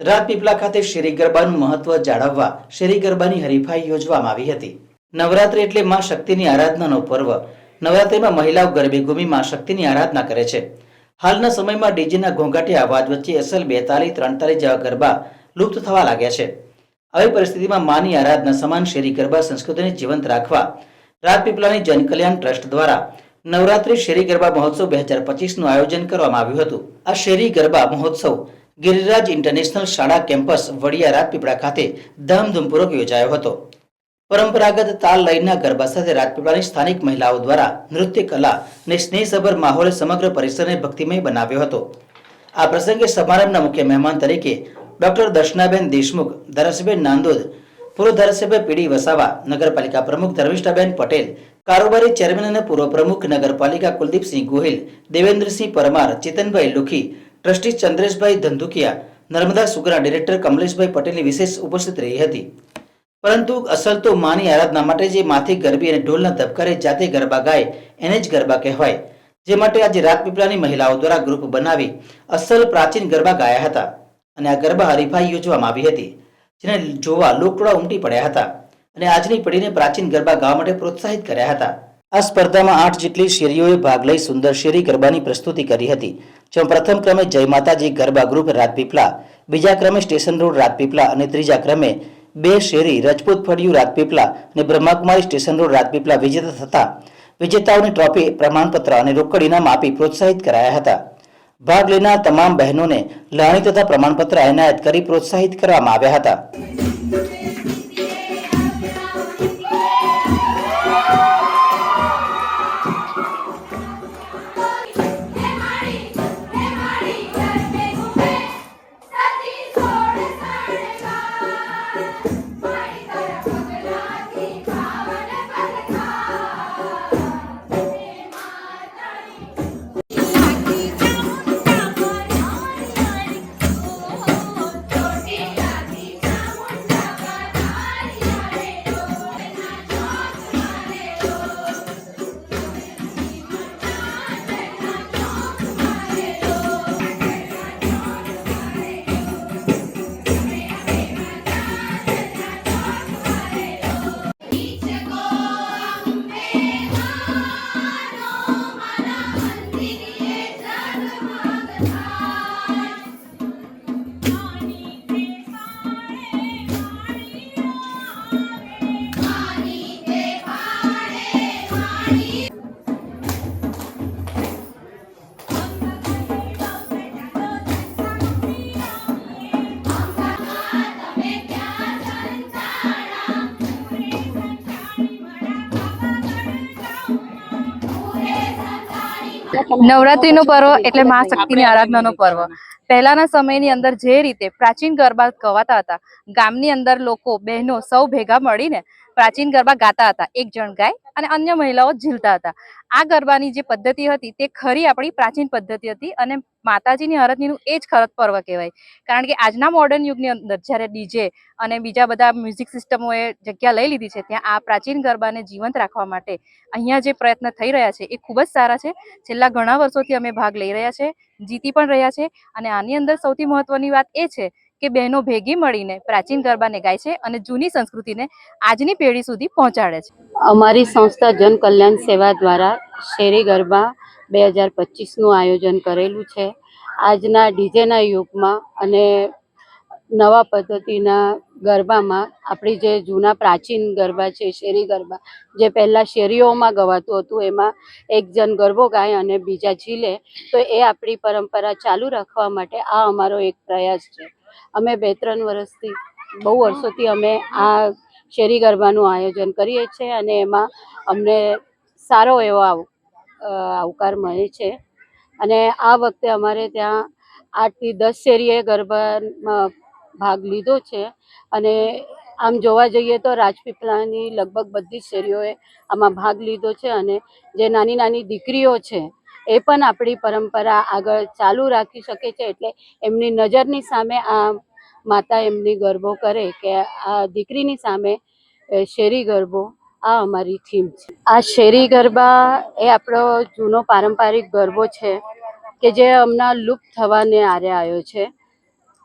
રાજપીપળા ખાતે શેરી ગરબાનું મહત્વ જાળવવા શેરી ગરબાની હરીફાઈ યોજવામાં આવી હતી. નવરાત્રી એટલે માં શક્તિની આરાધનાનો પર્વ. નવરાત્રીમાં મહિલાઓ ગરબે ઘૂમી માં શક્તિની આરાધના કરે છે. હાલના સમયમાં ડીજેના ઘોંઘાટી અવાજ વચ્ચે અસલ બેતાલી ત્રણતાલીસ જેવા ગરબા લુપ્ત થવા લાગ્યા છે. આવી પરિસ્થિતિમાં માની આરાધના સમાન શેરી ગરબા સંસ્કૃતિને જીવંત રાખવા રાજપીપળાની જનકલ્યાણ ટ્રસ્ટ દ્વારા નવરાત્રી શેરી ગરબા મહોત્સવ બે હજાર પચીસનું આયોજન કરવામાં આવ્યું હતું. આ શેરી ગરબા મહોત્સવ ગિરિરાજ ઇન્ટરનેશનલ શાળા કેમ્પસ વડિયા રાજપીપળા ખાતે ધામધૂમપૂર્વક યોજાયો હતો. પરંપરાગત તાલ લઈના ગરબા સાથે રાજપીપળાની સ્થાનિક મહિલાઓ દ્વારા નૃત્ય કલા અને સ્નેહસભર માહોલે સમગ્ર પરિસરને ભક્તિમય બનાવ્યો હતો. આ પ્રસંગે સમારંભના મુખ્ય મહેમાન તરીકે ડોક્ટર દર્શનાબેન દેશમુખ, ધારાસભ્ય નાંદોદ, પૂર્વ ધારાસભ્ય પીડી વસાવા, નગરપાલિકા પ્રમુખ ધર્મિષ્ઠાબેન પટેલ, કારોબારી ચેરમેન અને પૂર્વ પ્રમુખ નગરપાલિકા Kuldeepsinh Gohil, Devendrasinh Parmar, Chetanbhai Lukhi trustee Chandreshbhai Dhandhukiya, Narmada sugar director Kamleshbhai પટેલની વિશેષ ઉપસ્થિત રહી હતી. પરંતુ અસલ તો માની આરાધના માટે જે માથી ગરબી અને ઢોલના ધબકારે જાતે ગરબા ગાય, એને જ ગરબા કહેવાય. જે માટે આજે રાજપીપળાની મહિલાઓ દ્વારા ગ્રુપ બનાવી અસલ પ્રાચીન ગરબા ગાયા હતા અને આ ગરબા હરીફાઈ યોજવામાં આવી હતી, જેને જોવા લોકડા ઉમટી પડ્યા હતા અને આજની પેઢીને પ્રાચીન ગરબા ગાવા માટે પ્રોત્સાહિત કર્યા હતા. આ સ્પર્ધામાં આઠ જેટલી શેરીઓએ ભાગ લઈ સુંદર શેરી ગરબાની પ્રસ્તુતિ કરી હતી. જેમાં પ્રથમ ક્રમે જય માતાજી ગરબા ગ્રુપ રાજપીપળા, બીજા ક્રમે સ્ટેશન રોડ રાજપીપળા અને ત્રીજા ક્રમે બે શેરી રજપૂત ફળિયું રાજપીપળા અને બ્રહ્માકુમારી સ્ટેશન રોડ રાજપીપળા વિજેતા થતા વિજેતાઓની ટ્રોફી, પ્રમાણપત્ર અને રોકડ ઇનામ આપી પ્રોત્સાહિત કરાયા હતા. ભાગ લેનાર તમામ બહેનોને લાણી તથા પ્રમાણપત્ર એનાયત કરી પ્રોત્સાહિત કરવામાં આવ્યા હતા. નવરાત્રીનો પર્વ એટલે મા શક્તિની આરાધનાનો પર્વ. પહેલાના સમયની અંદર જે રીતે પ્રાચીન ગરબા ગવાતા હતા ગામની અંદર લોકો બહેનો સૌ ભેગા મળીને પ્રાચીન ગરબા ગાતા હતા. એક જણ ગાય અને અન્ય મહિલાઓ ઝીલતા હતા. આ ગરબાની જે પદ્ધતિ હતી તે ખરી આપણી પ્રાચીન પદ્ધતિ હતી અને માતાજીની હરતનીનું એ જ ખરત પર્વ કહેવાય. કારણ કે આજના મોડર્ન યુગની અંદર જ્યારે ડીજે અને બીજા બધા મ્યુઝિક સિસ્ટમોએ જગ્યા લઈ લીધી છે, ત્યાં આ પ્રાચીન ગરબાને જીવંત રાખવા માટે અહીંયા જે પ્રયત્ન થઈ રહ્યા છે એ ખૂબ જ સારા છે. છેલ્લા ઘણા વર્ષોથી અમે ભાગ લઈ રહ્યા છે, જીતી પણ રહ્યા છે અને આની અંદર સૌથી મહત્વની વાત એ છે કે બહેનો ભેગી મળીને પ્રાચીન ગરબાને ગાય છે અને જૂની સંસ્કૃતિને આજની પેઢી સુધી પહોંચાડે છે. અમારી સંસ્થા જન કલ્યાણ સેવા દ્વારા શેરી ગરબા બે હજાર પચીસનું આયોજન કરેલું છે. આજના ડીજેના યુગમાં અને નવા પદ્ધતિના ગરબામાં આપણી જે જૂના પ્રાચીન ગરબા છે, શેરી ગરબા, જે પહેલાં શેરીઓમાં ગવાતું હતું, એમાં એક જણ ગરબો ગાય અને બીજા ઝીલે, તો એ આપણી પરંપરા ચાલુ રાખવા માટે આ અમારો એક પ્રયાસ છે. અમે બે ત્રણ વર્ષથી, બહુ વર્ષોથી અમે આ શેરી ગરબાનું આયોજન કરીએ છીએ અને એમાં અમને સારો એવો આવ- આવકાર મળે છે. અને આ વખતે અમારે ત્યાં આઠથી દસ શેરીએ ગરબામાં ભાગ લીધો છે. અને આમ જોવા જઈએ તો રાજપીપળાની લગભગ બધી જ શેરીઓએ આમાં ભાગ લીધો છે અને જે નાની નાની દીકરીઓ છે એ પણ આપણી પરંપરા આગળ ચાલુ રાખી શકે છે એટલે એમની નજરની સામે આ માતા એમની ગરબો કરે કે આ દીકરીની સામે શેરી ગરબો, આ અમારી થીમ છે. આ શેરી ગરબા એ આપણો જૂનો પારંપરિક ગરબો છે કે જે હમણાં લુપ્ત થવાને આરે આવ્યો છે.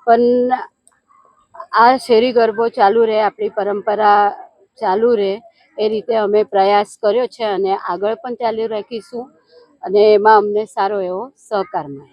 પણ આ શેરી ગરબો ચાલુ રહે, આપણી પરંપરા ચાલુ રહે એ રીતે અમે પ્રયાસ કર્યો છે અને આગળ પણ ચાલુ રાખીશું. અને એમાં અમને સારો એવો સહકાર મળે